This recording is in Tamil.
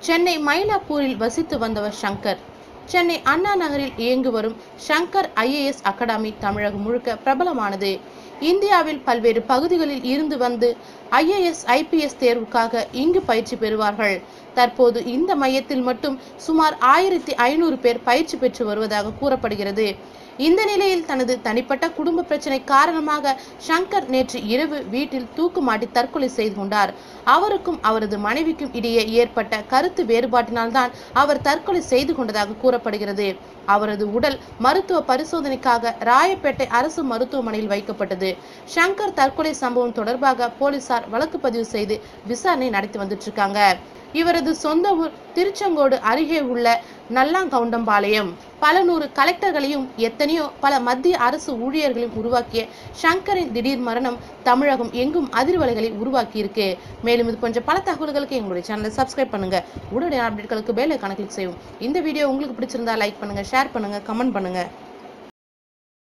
சென்னை மயிலாப்பூரில் வசித்து வந்தவர் சங்கர். சென்னை அண்ணா நகரில் இயங்கி வரும் சங்கர் ஐஏஎஸ் அகாடமி தமிழகம் முழுக்க பிரபலமானது. இந்தியாவில் பல்வேறு பகுதிகளில் இருந்து வந்து ஐஏஎஸ் ஐபிஎஸ் தேர்வுக்காக இங்கு பயிற்சி பெறுவார்கள். தற்போது இந்த மையத்தில் மட்டும் சுமார் ஆயிரத்தி ஐநூறு பேர் பயிற்சி பெற்று வருவதாக கூறப்படுகிறது. இந்த நிலையில் தனது தனிப்பட்ட குடும்ப பிரச்சனை காரணமாக சங்கர் நேற்று இரவு வீட்டில் தூக்குமாட்டி தற்கொலை செய்து கொண்டார். அவருக்கும் அவரது மனைவிக்கும் இடையே ஏற்பட்ட கருத்து வேறுபாட்டினால்தான் அவர் தற்கொலை செய்து கொண்டதாக கூறப்படுகிறது. அவரது உடல் மருத்துவ பரிசோதனைக்காக ராயப்பேட்டை அரசு மருத்துவமனையில் வைக்கப்பட்டது. சங்கர் தற்கொலை சம்பவம் தொடர்பாக போலீசார் வழக்கு பதிவு செய்து விசாரணை நடத்தி வந்துட்டு இருக்காங்க. இவரது சொந்த ஊர் திருச்செங்கோடு அருகே உள்ள நல்லாங்கவுண்டம்பாளையம். பல நூறு கலெக்டர்களையும் எத்தனையோ பல மத்திய அரசு ஊழியர்களையும் உருவாக்கிய சங்கரின் திடீர் மரணம் தமிழகம் எங்கும் அதிர்வலைகளை உருவாக்கியிருக்கு. மேலும் இது போன்ற பல தகவல்களுக்கு எங்களுடைய சேனலை சப்ஸ்கிரைப் பண்ணுங்க. உடனடி அப்டேட்களுக்கு பேலை கணக்கில் செய்யும் இந்த வீடியோ உங்களுக்கு பிடிச்சிருந்தா லைக் பண்ணுங்க ஷேர் பண்ணுங்க கமெண்ட் பண்ணுங்க.